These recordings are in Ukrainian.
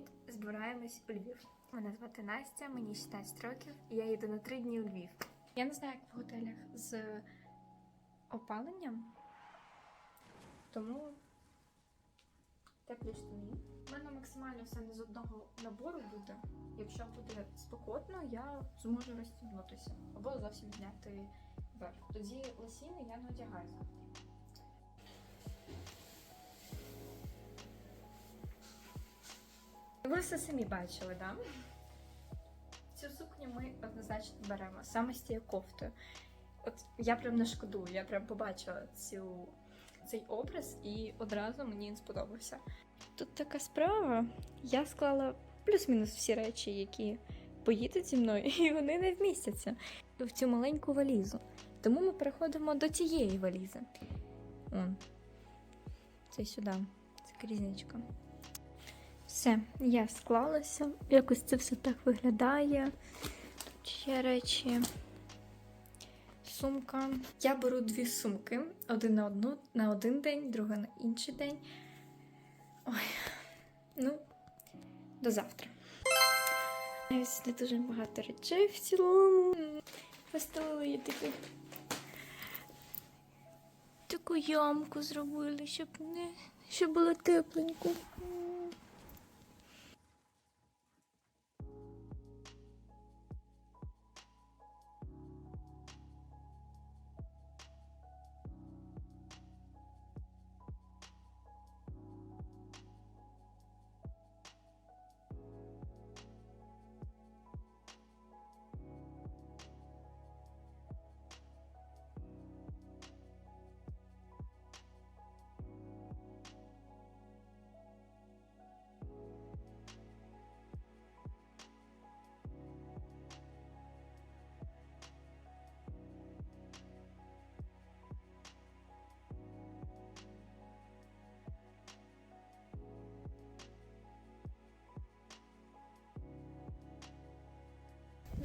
Привіт! Збираємось у Львів. Мене звати Настя, мені 16 років, і я їду на три дні у Львів. Я не знаю, як в готелях з опаленням, тому теплі штани. У мене максимально все не з одного набору буде. Якщо буде спекотно, я зможу розтягнутися або зовсім зняти верх. Тоді лосіни я не одягаю завтра. Ви все самі бачили, да? Цю сукню ми однозначно беремо саме з цією кофтою. От я прям не шкодую, я прям побачила цю, цей образ і одразу мені він сподобався. Тут така справа. Я склала плюс-мінус всі речі, які поїдуть зі мною, і вони не вмістяться в цю маленьку валізу. Тому ми переходимо до цієї валізи. Он. Це сюди. Це крізничка. Все, я склалася. Якось це все так виглядає. Тут ще речі. Сумка. Я беру дві сумки: один на одну на один день, друга на інший день. Ой, ну, до завтра. Ось не дуже багато речей в цілому. Поставили таку, таку ямку зробили, щоб не щоб було тепленько.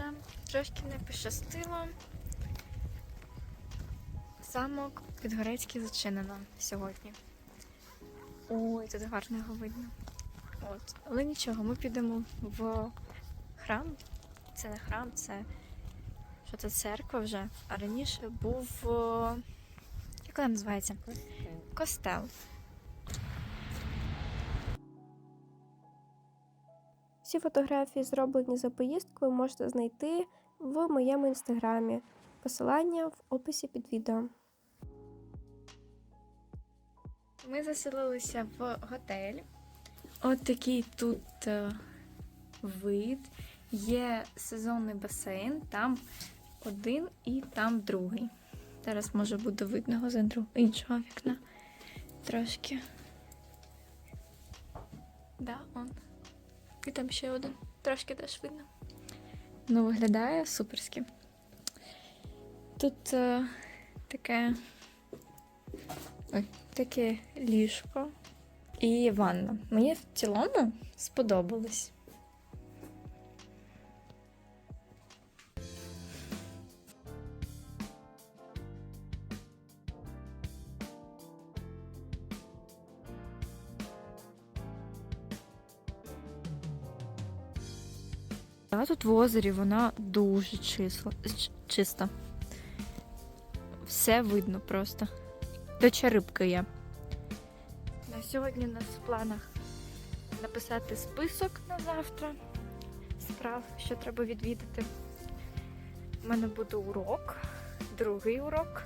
Нам трошки не пощастило. Замок Підгорецький зачинено сьогодні. Ой, тут гарно його видно. От. Але нічого, ми підемо в храм. Це не храм, це що це церква вже. А раніше був. Як вона називається? Костел. Всі фотографії, зроблені за поїздку, ви можете знайти в моєму інстаграмі. Посилання в описі під відео. Ми заселилися в готель. От такий тут е, вид. Є сезонний басейн, там один і там другий. Зараз може буде видно його з іншого вікна. Трошки. Да, он. І там ще один. Трошки теж видно. Ну, виглядає суперськи. Тут е, таке. Ой, таке ліжко і ванна. Мені в цілому сподобалось. Тут в озері вона дуже числа, чиста. Все видно просто. До рибки є. На сьогодні у нас в планах написати список на завтра справ, що треба відвідати. У мене буде урок, другий урок,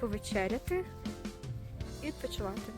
повечеряти і відпочивати.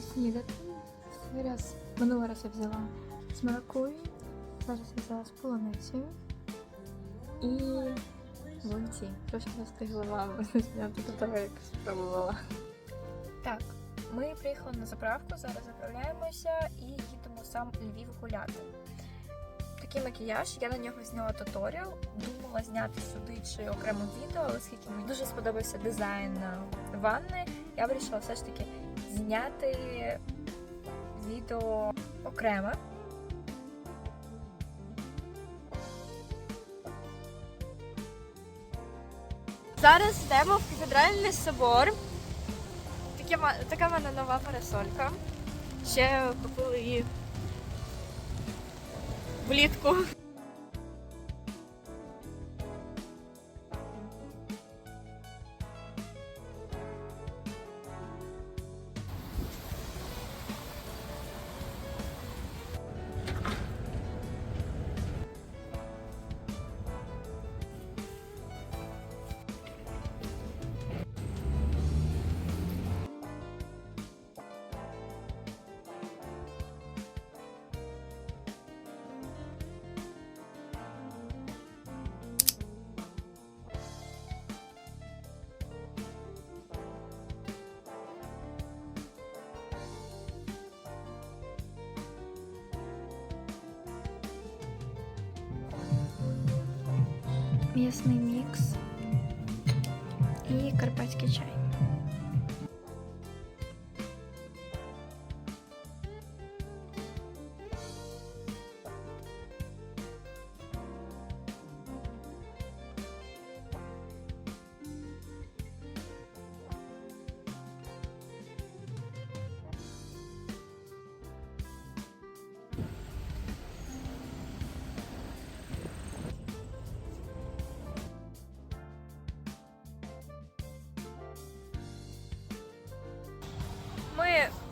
Снідати. Раз, минулий раз я взяла з маракуї, зараз я взяла з полуницею і млинці. Трошки розтиглива, я тут того як спробувала. Так, ми приїхали на заправку, зараз заправляємося і їдемо сам у Львів гуляти. Такий макіяж, я на нього зняла туторіал, думала зняти сюди чи окремо відео, оскільки мені дуже сподобався дизайн е, ванни, я вирішила все ж таки зняти відео окреме. Зараз йдемо в кафедральний собор. Таке, ма- така в мене нова парасолька. Ще купили її влітку. М'ясний мікс і карпатський чай.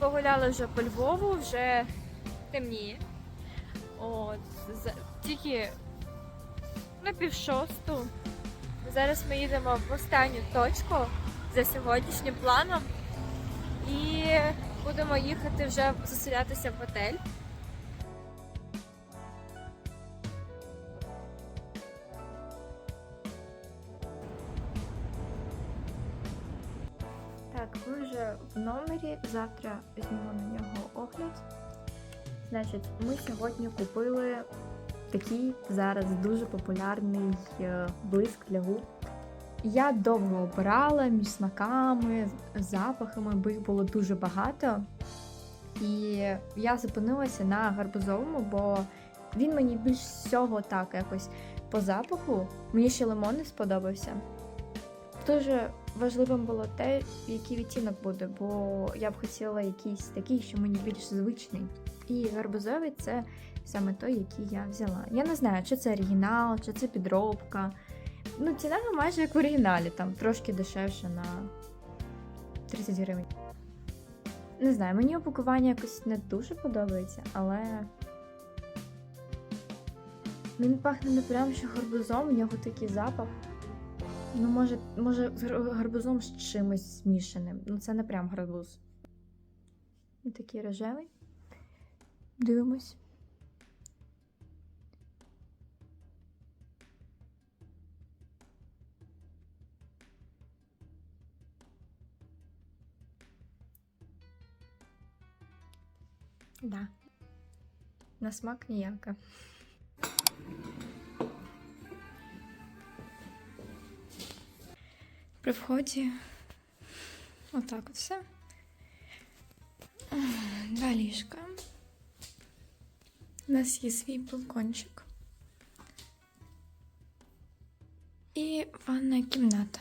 Погуляли вже по Львову, вже темніє. От, за- тільки на пів шосту. Зараз ми їдемо в останню точку за сьогоднішнім планом і будемо їхати вже заселятися в готель. Завтра візьмемо на нього огляд. Значить, ми сьогодні купили такий зараз дуже популярний е, блиск для губ. Я довго обирала між смаками, запахами, бо їх було дуже багато. І я зупинилася на гарбузовому, бо він мені більш всього так якось по запаху. Мені ще лимон не сподобався. Дуже важливим було те, який відтінок буде, бо я б хотіла якийсь такий, що мені більш звичний. І гарбузовий це саме той, який я взяла. Я не знаю, чи це оригінал, чи це підробка. Ну, ціна майже як в оригіналі, там трошки дешевше на 30 гривень. Не знаю, мені упакування якось не дуже подобається, але. Він пахне не прям що гарбузом, у нього такий запах. Ну, може, може, з гарбузом з чимось змішаним. Ну, це не прям гарбуз. Такий рожевий. Дивимось. Да. На смак ніяка. При вході отак от все. Два ліжка. У нас є свій балкончик. І ванна кімната.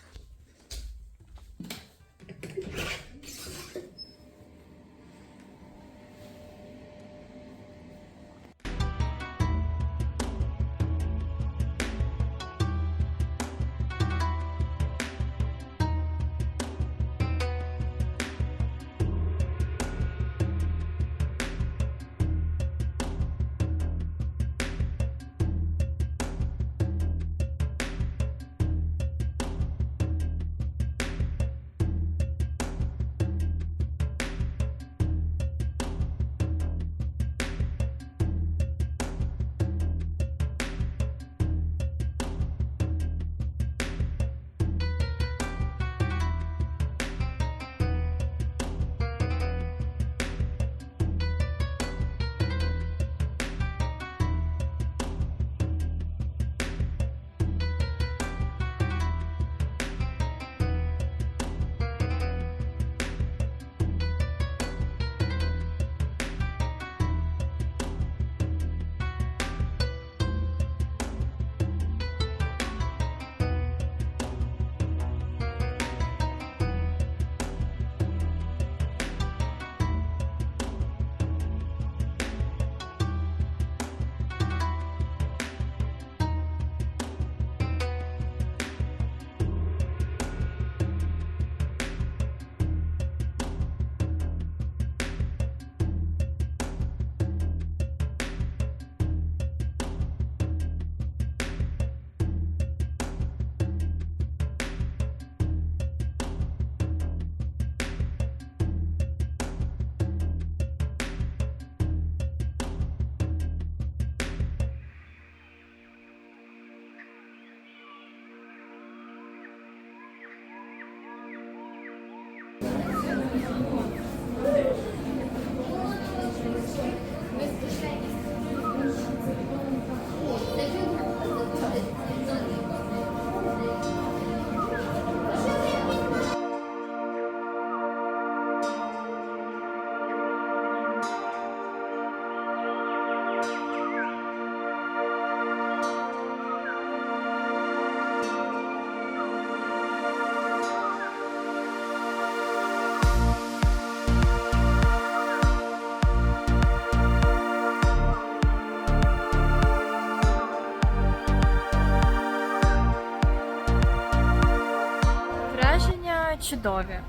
Чудові.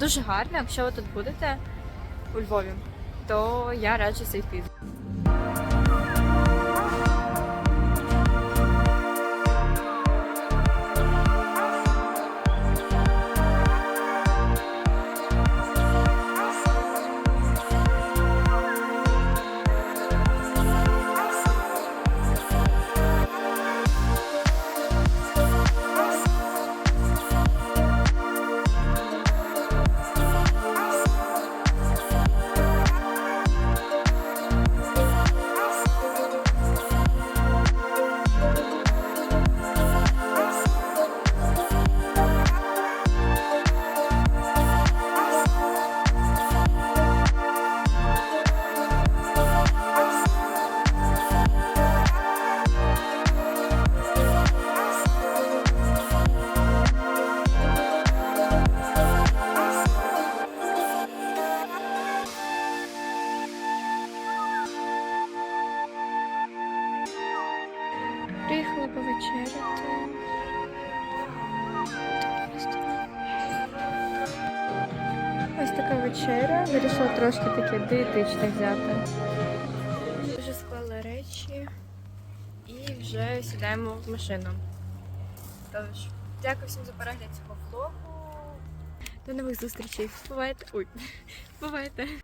Дуже гарно, якщо ви тут будете у Львові, то я раджу зайти. Приїхала повечеряти. Ось така вечеря. Вирішила трошки таке диетичне взяти. Вже склала речі і вже сідаємо в машину. Тож, дякую всім за перегляд цього влогу. До нових зустрічей. Бувайте. Ой, бувайте.